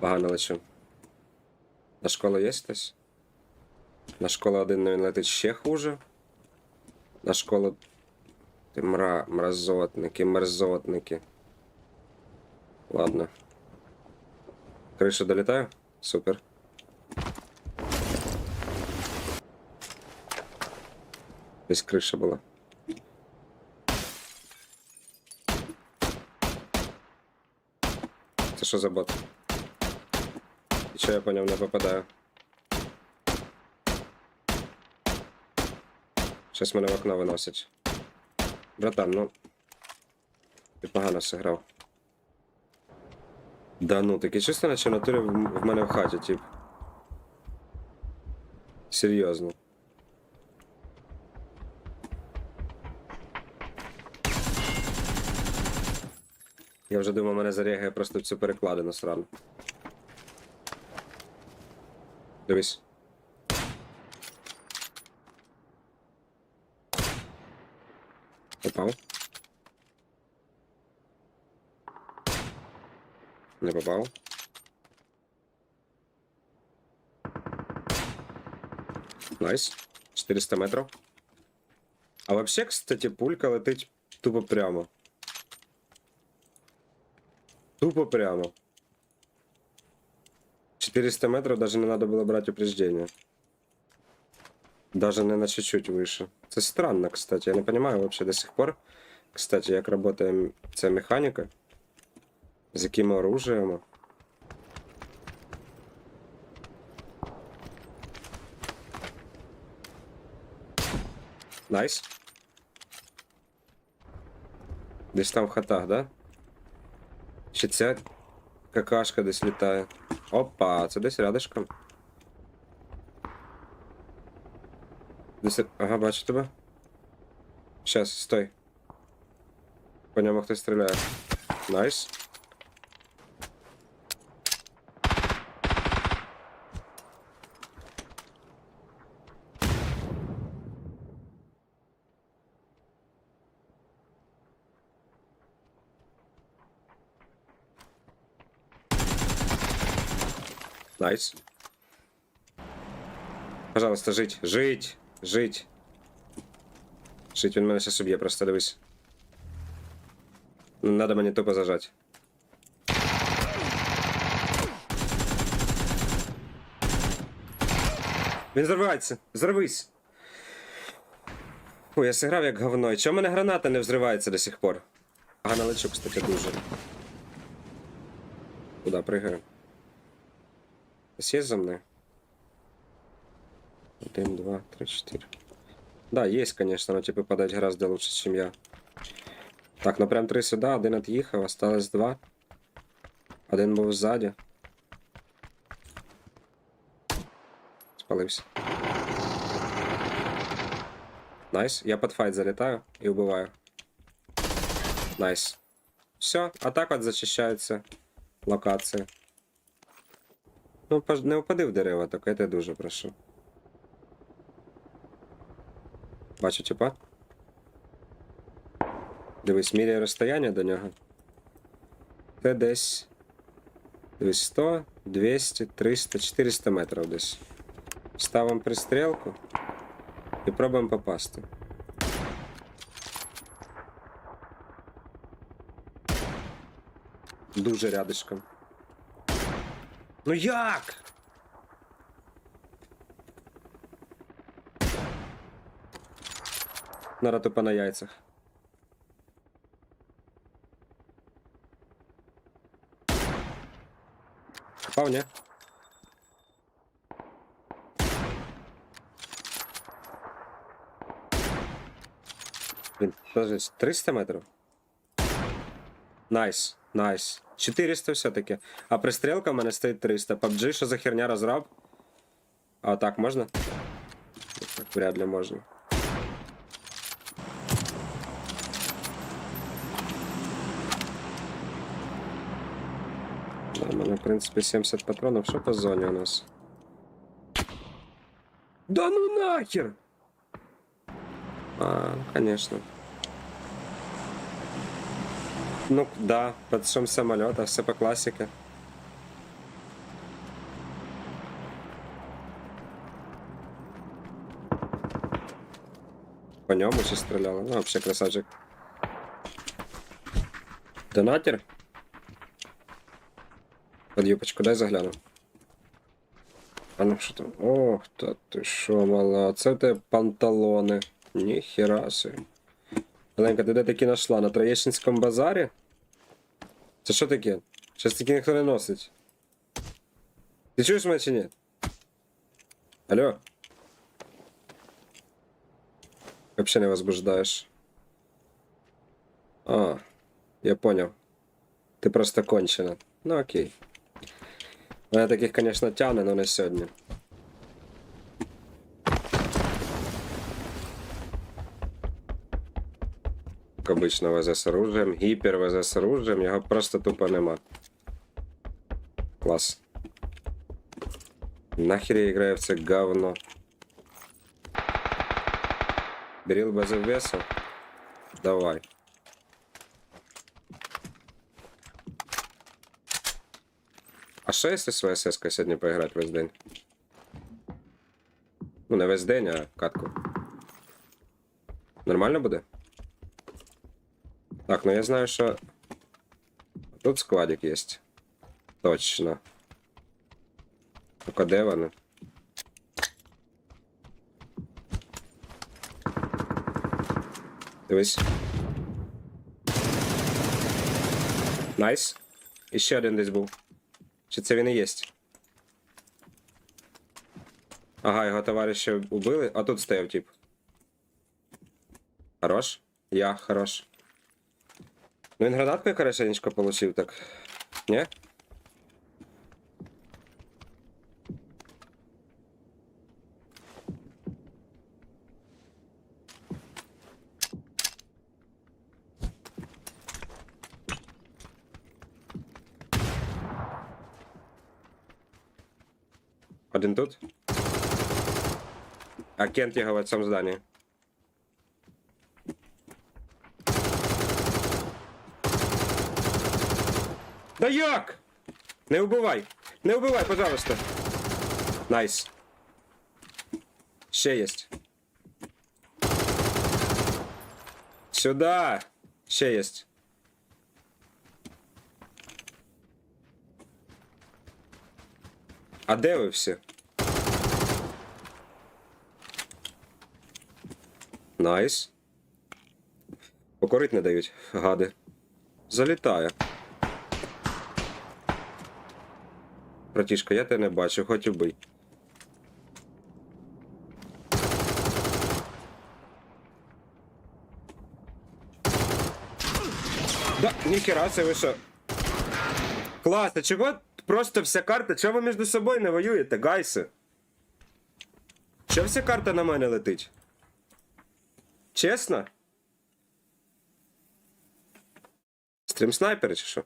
Погано лечу. На школу є хтось? На школу один він летить ще хуже. На школу. Ти мра, мразотники, мерзотники. Ладно. Криша долітаю? Супер. Десь криша була. Це що за бот? Чого я по ньому не попадаю? Щас мене в окно виносить. Братан, ну. Ти погано сыграв. Да ну, таке чисто наче в натурі в мене в хаті, тип. Серйозно. Я вже думав, мене зарягає просто в цю перекладину срану. Дивись. Попав. Не попав. Найс. 400 метрів. А вообще, кстати, пулька летить тупо прямо. Тупо прямо. 400 метров даже не надо было брать упреждение. Даже не на чуть-чуть выше. Это странно, кстати. Я не понимаю вообще до сих пор. Кстати, як работає ця механіка. З якими оружиями. Найс. Десь там в хатах, да? Чи ця какашка десь літає? Опа, це десь рядышком. Десь. Ага, бачу тебе. Щас, стой. По ньому хтось стріляє. Найс. Найс. Пожалуйста, жить, жить, жить. Жить, він мене зараз уб'є, просто дивись. Надо мені тупо зажать. Він взривається! Взорвись! Ой, я зіграв як говно. І Чому мене граната не взривається до сих пор? Погано лечу, кстати, дуже. Куда пригаю? Хтось є за мною? Один, два, три, четыре. Да, есть, конечно, но типа подать гораздо лучше, чем я. Так, ну прям три сюда, один отъехал, осталось два. Один був ззаді. Спалився. Найс. Я под файт залетаю и убиваю. Найс. Все, а так от зачищаються локації. Ну, не впади в дерева, так я тебе дуже прошу. Бачу, типа. Дивись, міряє розстояння до нього. Це десь. Дивись, 100, 200, 300, 400 метрів десь. Ставимо пристрілку і пробуємо попасти. Дуже рядышком. Ну як? Надо тупо на яйцях. Попав, ні? Блін, подожди, 300 метрів? Найс, найс. 400 все-таки. А пристрілка в мене стоїть 300. PUBG, що за херня розраб? А так можна? Так, вряд ли можна. Да, у мене, в принципі, 70 патронів. Що по зоні у нас? Да ну нахер! А, конечно. Ну да, под шум самолета, все по классике. По нему ще стреляло, Ну, вообще красавчик. Донатір? Под юбочку, дай загляну. А ну что там? Ох, та ти шо мала. Це те панталони. Ніхера собі. Оленка, ти де такі нашла? На Троєщинському базарі? Це що таке? Щас таки ніхто не носить. Ти чуєш мене чи ні? Алло? Вообще не возбуждаешь. А, я понял. Ты просто кончена. Ну окей. Мене таких, конечно, тяне, но не сьогодні. Як обично везе з оружием, гіпер везе з оружием, його просто тупо нема. Клас. Нахер я граю в це говно. Беріл без весу? Давай. А що якщо з ВСС сьогодні поіграти весь день? Ну, не весь день, а катку. Нормально буде? Так, ну я знаю, що. Тут складик є. Точно. Только де вони? Дивись. Найс. І ще один десь був. Чи це він і єсть? Ага, його товариша убили, а тут стояв тип. Хорош? Я, хорош. Ну він гранаткою хорошенечко получив, так. Ні? Один тут? А Кент його в цьому зданні. Да як? Не убивай! Не убивай, пожалуйста. Найс. Ще єсть. Сюда. Ще єсть. А де ви всі? Найс. Покорить не дають, гади. Залітає. Братішка, я тебе не бачу, хоч убий. Да, ніхера, це ви що? Клас, а чого просто вся карта? Чого ви між собою не воюєте, гайси? Чого вся карта на мене летить? Чесно? Стрім снайпери чи що?